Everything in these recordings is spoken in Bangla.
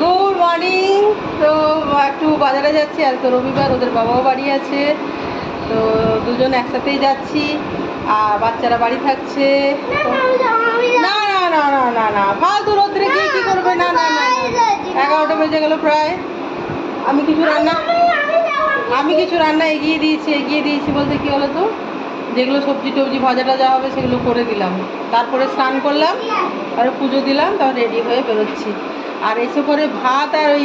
গুড মর্নিং তো একটু বাজারে যাচ্ছি আর তো রবিবার ওদের বাবাও বাড়ি আছে তো দুজন একসাথেই যাচ্ছি আর বাচ্চারা বাড়ি থাকছে না না না না না না ফালতু রোদ্রে গিয়ে কি করবে না না না। এগারোটা বেজে গেল প্রায় আমি কিছু রান্না আমি কিছু রান্না এগিয়ে দিয়েছি এগিয়ে দিয়েছি বলতে কি হলো তো যেগুলো সবজি টবজি ভাজা টাজা হবে সেগুলো করে দিলাম তারপরে স্নান করলাম আর পুজো দিলাম তারপর রেডি হয়ে বেরোচ্ছি আর এসে করে ভাত আর ওই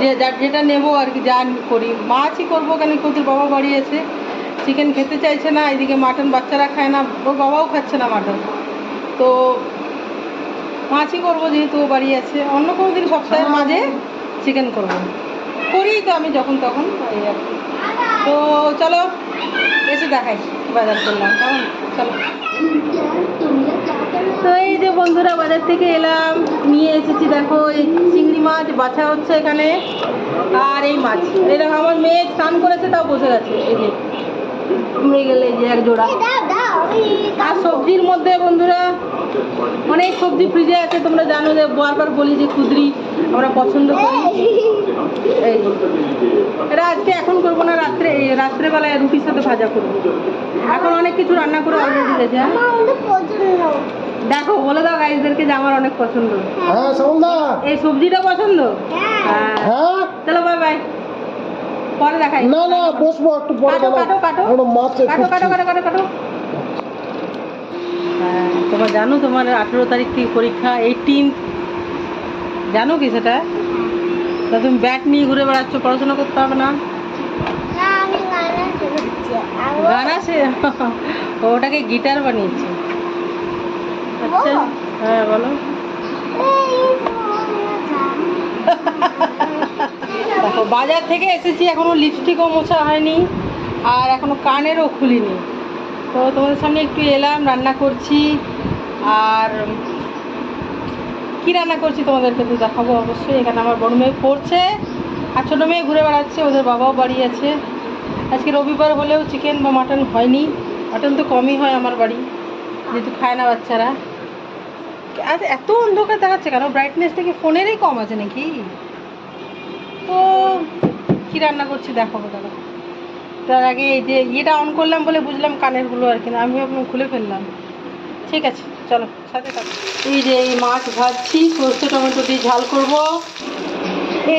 যে যেটা নেব আর কি, যা করি। মাছই করব কেন? কোথায় বাবা বাড়ি আছে। চিকেন খেতে চাইছে না, এদিকে মাটন বাচ্চারা খায় না, ওর বাবাও খাচ্ছে না মাটন তো মাছই করব যেহেতু ও বাড়ি আছে। অন্য কোনো দিন সপ্তাহের মাঝে চিকেন করব। করি তো আমি যখন তখন আর কি। তো চলো এসে দেখাই, বাজার করলাম। কেমন? চলো। তো এই যে বন্ধুরা, বাজার থেকে এলাম, নিয়ে এসেছি দেখো এই চিংড়ি মাছ, বাছা হচ্ছে এখানে। আর এই মাছ। এই আমার মেয়ে স্নান করেছে, তাও বসে গেছে। এই যে গেলে এই যে এক জোড়া। সবজির মধ্যে বন্ধুরা অনেক সবজি ফ্রিজে আছে তোমরা জানো যে বারবার বলি যে কুদরি আমরা পছন্দ করি। এই এটা আজকে এখন করব না রাত্রে এই রাত্রেবেলায় রুটির সাথে ভাজা করব। এখন অনেক কিছু রান্না করে অলরেডি গেছে হ্যাঁ? দেখো বলে দাও গাইজদেরকে যে আমার অনেক পছন্দ। হ্যাঁ এই সবজিটা পছন্দ? হ্যাঁ। হ্যাঁ? চলো বাই বাই পরে দেখাই। না না বসবো একটু পরে কাটো, কাটো, কাটো। কাটো কাটো কাটো কাটো কাটো। তোমার জানো তোমার আঠেরো তারিখ থেকে পরীক্ষা এইটিন জানো কি সেটা? তা তুমি ব্যাট নিয়ে ঘুরে বেড়াচ্ছ পড়াশোনা করতে হবে না? গান আছে ওটাকে গিটার বানিয়েছে। আচ্ছা হ্যাঁ বলো। দেখো বাজার থেকে এসেছি এখনও লিপস্টিকও মোছা হয়নি আর এখনও কানেরও খুলিনি। তো তোমাদের সামনে একটু এলাম, রান্না করছি। আর কি রান্না করছি তোমাদেরকে তো দেখাবো অবশ্যই। এখানে আমার বড় মেয়ে পড়ছে আর ছোটো মেয়ে ঘুরে বেড়াচ্ছে, ওদের বাবাও বাড়ি আছে। আজকে রবিবার হলেও চিকেন বা মাটন হয়নি। মাটন তো কমই হয় আমার বাড়ি, যেহেতু খায় না বাচ্চারা। আজ এত অন্ধকার দেখাচ্ছে কেন? ব্রাইটনেসটা কি ফোনেরই কম আছে নাকি? তো কী রান্না করছি দেখাবো দাদা। তার আগে এই যে ইয়েটা অন করলাম বলে বুঝলাম কানেরগুলো আর কি না আমি খুলে ফেললাম। ঠিক আছে, চলো, সাথে থাকো। এই যে এই মাছ ভাজছি, সর্ষে টমেটো দিয়ে ঝাল করব।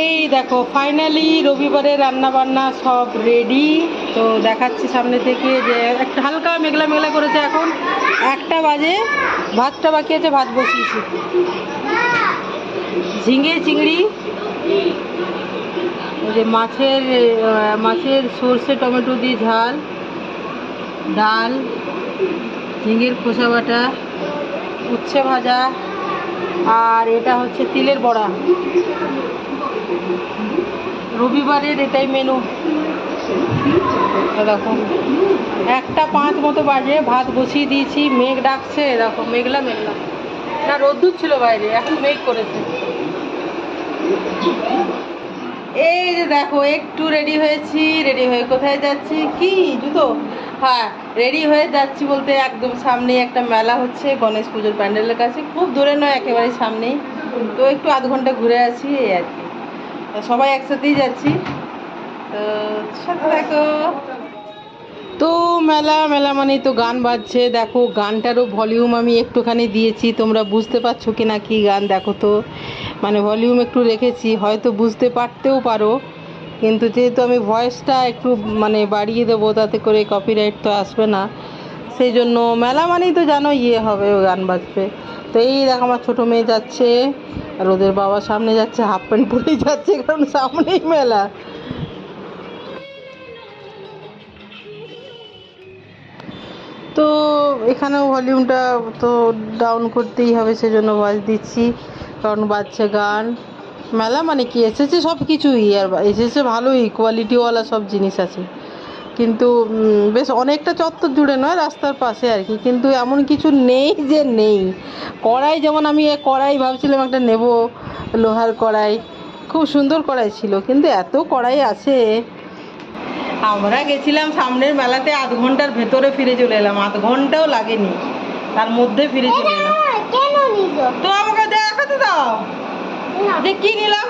এই দেখো ফাইনালি রবিবারে রান্না বান্না সব রেডি তো দেখাচ্ছি সামনে থেকে যে একটা হালকা মেঘলা মেঘলা করেছে এখন। একটা বাজে, ভাতটা বাকি আছে, ভাত বসিয়েছি। ঝিঙে, চিংড়ি। যে মাছের মাছের সর্ষে, টমেটো দিয়ে ঝাল, ডাল, ঝিঙের খোসা বাটা, উচ্ছে ভাজা, আর এটা হচ্ছে তিলের বড়া। রবিবারের এটাই মেনু এ দেখো, একটা পাঁচ মতো বাজে, ভাত বসিয়ে দিয়েছি, মেঘ ডাকছে, এ দেখো, মেঘলা মেঘলা। না, রোদ্দুর ছিল বাইরে, এখন মেঘ করেছে। এই যে দেখো, একটু রেডি হয়েছি রেডি হয়ে কোথায় যাচ্ছি? কি, জুতো? হ্যাঁ রেডি হয়ে যাচ্ছি বলতে একদম সামনেই একটা মেলা হচ্ছে, গণেশ পুজোর প্যান্ডেলের কাছে। খুব দূরে নয় একেবারে সামনেই। তো একটু আধ ঘণ্টা ঘুরে আসি, এই আর কি। সবাই একসাথেই যাচ্ছি। তো সাথে দেখো তো মেলা মেলা মানে তো গান বাজছে। দেখো, গানটারও ভলিউম আমি একটুখানি দিয়েছি। তোমরা বুঝতে পারছ কি না কি গান, দেখো তো। মানে ভলিউম একটু রেখেছি, হয়তো বুঝতে পারতেও পারো। কিন্তু যেহেতু আমি ভয়েসটা একটু মানে বাড়িয়ে দেবো, তাতে করে কপিরাইট তো আসবে না। সেই জন্য মেলা মানেই তো জানো ইয়ে হবে গান বাজবে। তো এই দেখো, আমার ছোটো মেয়ে যাচ্ছে, আর ওদের বাবা সামনে যাচ্ছে, হাফ প্যান্ট পরেই যাচ্ছে, কারণ সামনেই মেলা। এখানেও ভলিউমটা তো ডাউন করতেই হবে, সেজন্য বাজ দিচ্ছি। কারণ বাচ্চা গান। মেলা মানে কি এসেছে সব কিছুই আর এসেছে ভালোই কোয়ালিটিওয়ালা সব জিনিস আছে। কিন্তু বেশ অনেকটা চত্বর জুড়ে নয়, রাস্তার পাশে আর কি। কিন্তু এমন কিছু নেই যে নেই। কড়াই যেমন আমি কড়াই ভাবছিলাম একটা নেব, লোহার কড়াই। খুব সুন্দর কড়াই ছিল, কিন্তু এত কড়াই আছে আমরা গেছিলাম সামনের মেলাতে আধ ঘণ্টার ভেতরে ফিরে চলে এলাম আধ ঘন্টাও লাগেনি। তার মধ্যে ফিরে চলে এলাম। তো আমাকে দেখাতে দাও। যে কি নিলাম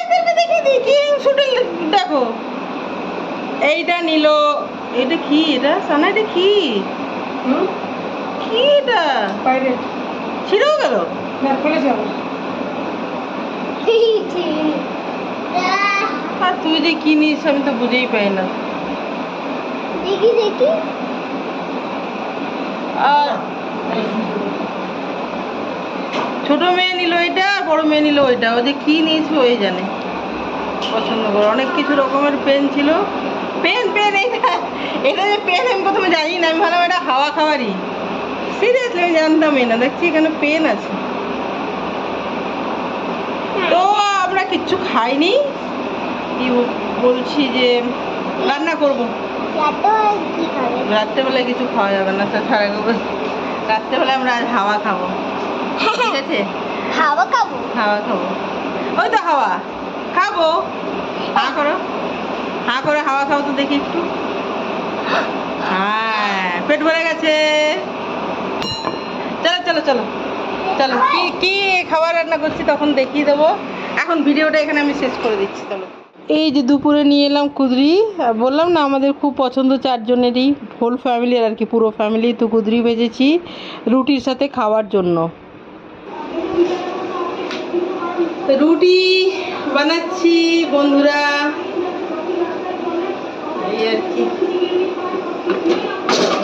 এইদেরকে দেখে এইটা নিল এটা কি? এটা সানা এটা কি? কি এটা? ছিঁড়েও গেল? না খুলে যাব। আর তুই যে কি নিস আমি তো বুঝেই পাই না। দেখি দেখি। আর ছোট মেয়ে নিল এটা আর বড় মেয়ে নিল ওইটা ও যে কি নিয়েছে ওই জানে। পছন্দ করে। অনেক কিছু রকমের পেন ছিল। পেন পেন এটা এটা যে পেন আমি প্রথমে জানি না আমি ভাবলাম এটা হাওয়া খাওয়ারই সিরিয়াসলি আমি জানতামই না। দেখছি এখানে পেন আছে তো আমরা কিচ্ছু খাইনি। কি বলছি যে রান্না করব। রাত্রেবেলায় কিছু খাওয়া যাবে না তো সারা রাত্রেবেলায় আমরা আজ হাওয়া খাব। ঠিক আছে? হাওয়া খাব? হাওয়া খাব। ওই তো হাওয়া। খাব। হা করো। হা করে হাওয়া খাও তো দেখি একটু। হ্যাঁ পেট ভরে গেছে। চলো চলো চলো। চলো কি কি খাবার রান্না করছি তখন দেখিয়ে দেবো। এখন ভিডিওটা এখানে আমি শেষ করে দিচ্ছি, চলো। এই যে দুপুরে নিয়ে এলাম কুদরি বললাম না, আমাদের খুব পছন্দ চারজনেরই হোল ফ্যামিলির আর কি, পুরো ফ্যামিলি তো কুদরি ভেজেছি রুটির সাথে খাওয়ার জন্য। রুটি বানাচ্ছি বন্ধুরা। এই আর কি।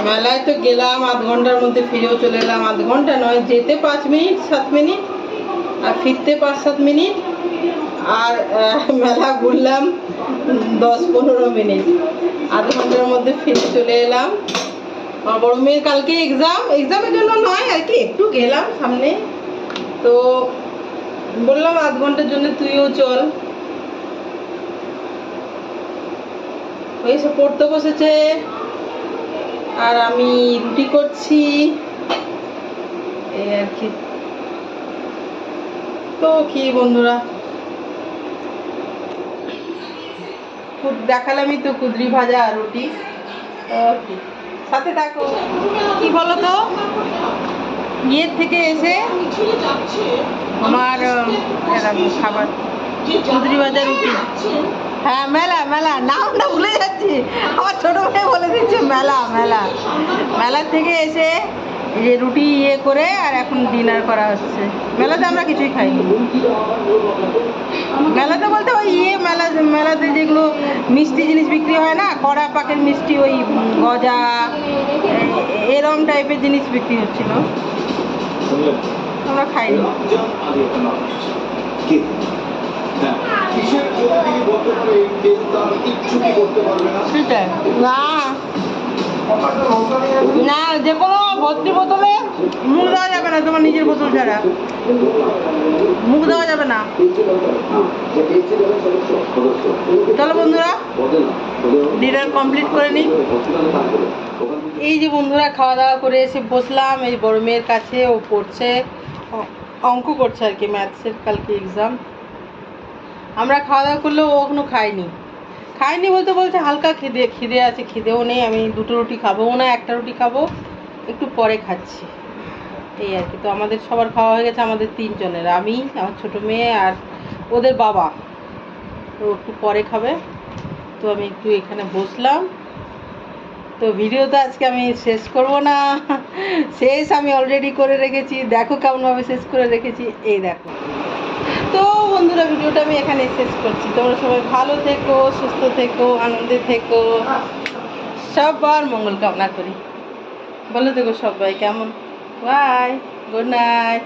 মেলায় তো গেলাম, আধ ঘণ্টার মধ্যে ফিরেও চলে এলাম। আধ ঘণ্টা নয়, যেতে পাঁচ মিনিট, সাত মিনিট, আর ফিরতে পাঁচ সাত মিনিট। আর মেলা ঘুরলাম দশ পনেরো মিনিট। আধ ঘণ্টার মধ্যে ফিরে চলে এলাম। আমার বড় মেয়ের কালকে এক্সাম এক্সামের জন্য নয়, আর কি, একটু গেলাম সামনে। তো বললাম আধ ঘণ্টার জন্য তুইও চল। ওই সে পড়তে বসেছে। আর আমি রুটি করছি। এই আর কি। তো কি বন্ধুরা খুব দেখালামই তো কুদরি ভাজা আর রুটি। সাথে থাকো। কি বলো তো? ইয়ের থেকে এসে আমার খাবার। কুদরি ভাজা রুটি। হ্যাঁ মেলা মেলা। নামটা ভুলে যাচ্ছি। আমার ছোট মেয়ে বলে দিচ্ছে, মেলা মেলা। মেলার থেকে এসে যে রুটি ইয়ে করে আর এখন ডিনার করা হচ্ছে। মেলাতে আমরা কিছুই খাইনি মেলাতে বলতে ওই ইয়ে মেলা মেলাতে যেগুলো মিষ্টি জিনিস বিক্রি হয় না কড়া পাকের মিষ্টি ওই গজা এরম টাইপের জিনিস বিক্রি হচ্ছিল। আমরা খাইনি। না। না যে কোনো ভর্তি বোতলে মুখ দেওয়া যাবে না তোমার নিজের বোতল ছাড়া। মুখ দেওয়া যাবে না। চলো বন্ধুরা ডিনার কমপ্লিট করে নিই এই যে বন্ধুরা খাওয়া দাওয়া করে এসে বসলাম। এই বড় মেয়ের কাছে ও পড়ছে অঙ্ক করছে আর কি ম্যাথসের কালকে এক্সাম আমরা খাওয়া দাওয়া করলেও ও এখনও খায়নি। খাইনি বলতে বলছে হালকা খিদে খিদে আছে, খিদেও নেই। আমি দুটো রুটি খাবোও না, একটা রুটি খাব। একটু পরে খাচ্ছি। এই আর কি, তো আমাদের সবার খাওয়া হয়ে গেছে আমাদের তিনজনের। আমি, আমার ছোট মেয়ে আর ওদের বাবা। তো একটু পরে খাবে। তো আমি একটু এখানে বসলাম। তো ভিডিও তো আজকে আমি শেষ করব না। শেষ আমি অলরেডি করে রেখেছি। দেখো কেমনভাবে শেষ করে রেখেছি। এই দেখো। তো বন্ধুরা ভিডিওটা আমি এখানে শেষ করছি। তোমরা সবাই ভালো থেকো, সুস্থ থেকো, আনন্দে থেকো। সবার মঙ্গল কামনা করি। ভালো সব সবাই কেমন? Bye good night